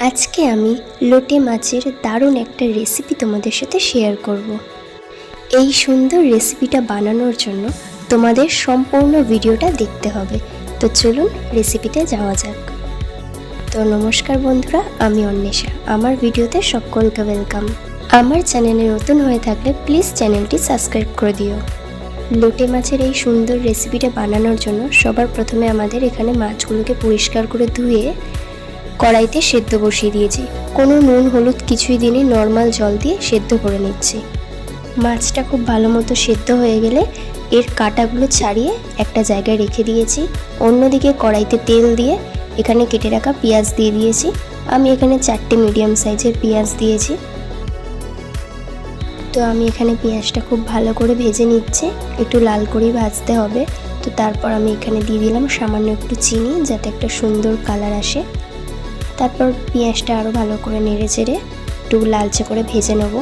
আজকে আমি লোটে মাছের দারুণ একটা রেসিপি তোমাদের সাথে শেয়ার করব। এই সুন্দর রেসিপিটা বানানোর জন্য তোমাদের সম্পূর্ণ ভিডিওটা দেখতে হবে। তো চলুন রেসিপিতে যাওয়া যাক। তো নমস্কার বন্ধুরা, আমি অন্বেষা। আমার ভিডিওতে সকলকে ওয়েলকাম আমার চ্যানেলে নতুন হয়ে থাকলে প্লিজ চ্যানেলটি সাবস্ক্রাইব করে দিও। লোটে মাছের এই সুন্দর রেসিপিটা বানানোর জন্য সবার প্রথমে আমাদের এখানে মাছগুলোকে পরিষ্কার করে ধুয়ে কড়াইতে সেদ্ধ বসিয়ে দিয়েছি। কোনো নুন, হলুদ কিছুই দিনে নর্মাল জল দিয়ে সেদ্ধ করে নিচ্ছি। মাছটা খুব ভালো মতো সেদ্ধ হয়ে গেলে এর কাঁটাগুলো ছাড়িয়ে একটা জায়গায় রেখে দিয়েছি। অন্যদিকে কড়াইতে তেল দিয়ে এখানে কেটে রাখা পেঁয়াজ দিয়ে দিয়েছি। আমি এখানে চারটে মিডিয়াম সাইজের পেঁয়াজ দিয়েছি। তো আমি এখানে পেঁয়াজটা খুব ভালো করে ভেজে নিচ্ছি। একটু লাল করেই ভাজতে হবে। তো তারপর আমি এখানে দিয়ে দিলাম সামান্য একটু চিনি যাতে একটা সুন্দর কালার আসে। তারপর পেঁয়াজটা আরও ভালো করে নেড়ে চেড়ে একটু লালচে করে ভেজে নেব।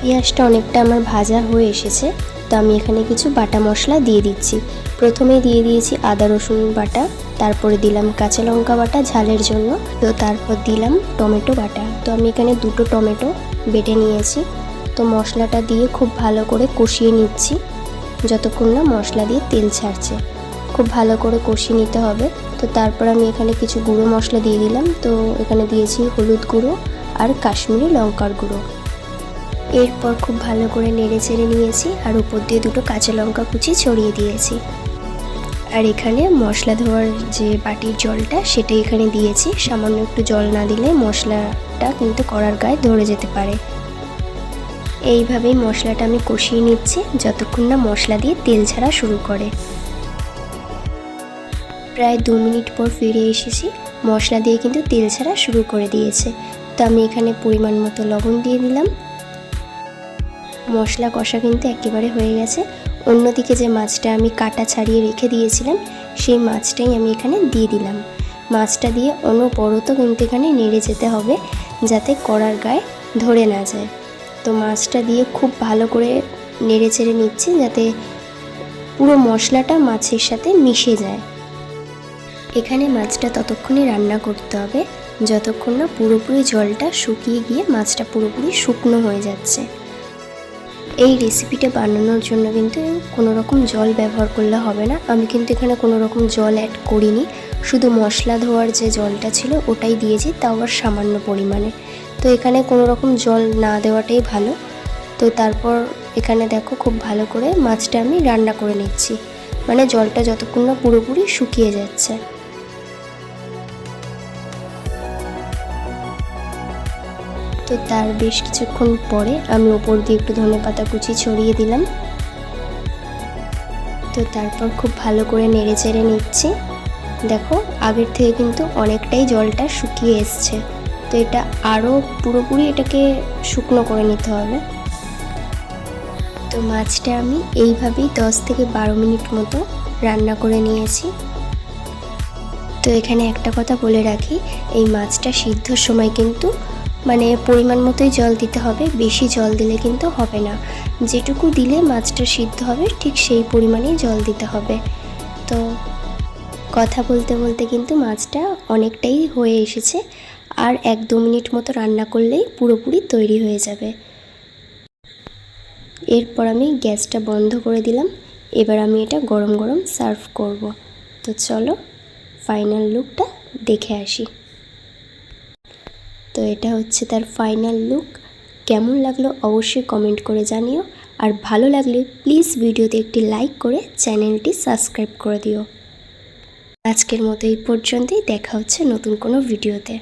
পেঁয়াজটা অনেকটা আমার ভাজা হয়ে এসেছে, তো আমি এখানে কিছু বাটা মশলা দিয়ে দিচ্ছি। প্রথমে দিয়ে দিয়েছি আদা, রসুন বাটা, তারপরে দিলাম কাঁচা লঙ্কা বাটা ঝালের জন্য, তো তারপর দিলাম টমেটো বাটা। তো আমি এখানে দুটো টমেটো বেটে নিয়েছি, তো মশলাটা দিয়ে খুব ভালো করে কষিয়ে নিচ্ছি, যতক্ষণ না মশলা দিয়ে তেল ছাড়ছে। খুব ভালো করে কষিয়ে নিতে হবে। তো তারপর আমি এখানে কিছু গুঁড়ো মশলা দিয়ে দিলাম। তো এখানে দিয়েছি হলুদ গুঁড়ো আর কাশ্মীরি লঙ্কার গুঁড়ো। এরপর খুব ভালো করে নেড়ে চেড়ে নিয়েছি আর উপর দিয়ে দুটো কাঁচা লঙ্কা কুচি ছড়িয়ে দিয়েছি। আর এখানে মশলা ধোয়ার যে বাটির জলটা সেটা এখানে দিয়েছি। সামান্য একটু জল না দিলে মশলাটা কিন্তু কড়ার গায়ে ধরে যেতে পারে। এইভাবেই মশলাটা আমি কষিয়ে নিচ্ছি, যতক্ষণ না মশলা দিয়ে তেল ছাড়া শুরু করে। প্রায় দু মিনিট পর ফিরে এসেছি। মশলা দিয়ে কিন্তু তেল ছাড়া শুরু করে দিয়েছে। তো আমি এখানে পরিমাণ মতো লবণ দিয়ে দিলাম। মশলা কষা কিন্তু একেবারে হয়ে গেছে। অন্যদিকে যে মাছটা আমি কাটা ছাড়িয়ে রেখে দিয়েছিলাম, সেই মাছটাই আমি এখানে দিয়ে দিলাম। মাছটা দিয়ে অনবরত কিন্তু এখানে নেড়ে যেতে হবে, যাতে কড়ার গায়ে ধরে না যায়। তো মাছটা দিয়ে খুব ভালো করে নেড়ে চেড়ে নিচ্ছি, যাতে পুরো মশলাটা মাছের সাথে মিশে যায়। এখানে মাছটা ততক্ষণই রান্না করতে হবে, যতক্ষণ না পুরোপুরি জলটা শুকিয়ে গিয়ে মাছটা পুরোপুরি শুকনো হয়ে যাচ্ছে। এই রেসিপিটা বানানোর জন্য কিন্তু কোনো রকম জল ব্যবহার করলে হবে না। আমি কিন্তু এখানে কোনো রকম জল অ্যাড করিনি। শুধু মশলা ধোয়ার যে জলটা ছিল ওটাই দিয়েছি, তাও আবার সামান্য পরিমাণে। তো এখানে কোনো রকম জল না দেওয়াটাই ভালো। তো তারপর এখানে দেখো খুব ভালো করে মাছটা আমি রান্না করে নিচ্ছি। মানে জলটা যতক্ষণ না পুরোপুরি শুকিয়ে যাচ্ছে। তো তার বেশ কিছুক্ষণ পরে আমি ওপর দিয়ে একটু ধনে পাতা কুচি ছড়িয়ে দিলাম। তো তারপর খুব ভালো করে নেড়ে চেড়ে নিচ্ছি। দেখো, আগের থেকে কিন্তু অনেকটাই জলটা শুকিয়ে এসছে। তো এটা আরও পুরোপুরি এটাকে শুকনো করে নিতে হবে। তো মাছটা আমি এইভাবেই দশ থেকে বারো মিনিট মতো রান্না করে নিয়েছি। তো এখানে একটা কথা বলে রাখি, এই মাছটা সিদ্ধর সময় কিন্তু মানে পরিমাণ মতোই জল দিতে হবে, বেশি জল দিলে কিন্তু হবে না। যেটুকু দিলে মাছটা সিদ্ধ হবে, ঠিক সেই পরিমাণেই জল দিতে হবে। তো কথা বলতে বলতে কিন্তু মাছটা অনেকটাই হয়ে এসেছে, আর এক দু মিনিট মতো রান্না করলেই পুরোপুরি তৈরি হয়ে যাবে। এরপর আমি গ্যাসটা বন্ধ করে দিলাম, এবার আমি এটা গরম গরম সার্ভ করব। তো চলো, ফাইনাল লুকটা দেখে আসি। তো এটা হচ্ছে তার ফাইনাল লুক কেমন লাগল অবশ্যই কমেন্ট করে জানিও। আর ভালো লাগলে প্লিজ ভিডিওতে একটি লাইক করে চ্যানেলটি সাবস্ক্রাইব করে দিও। আজকের মতো এই পর্যন্তই। দেখা হচ্ছে নতুন কোনো ভিডিওতে।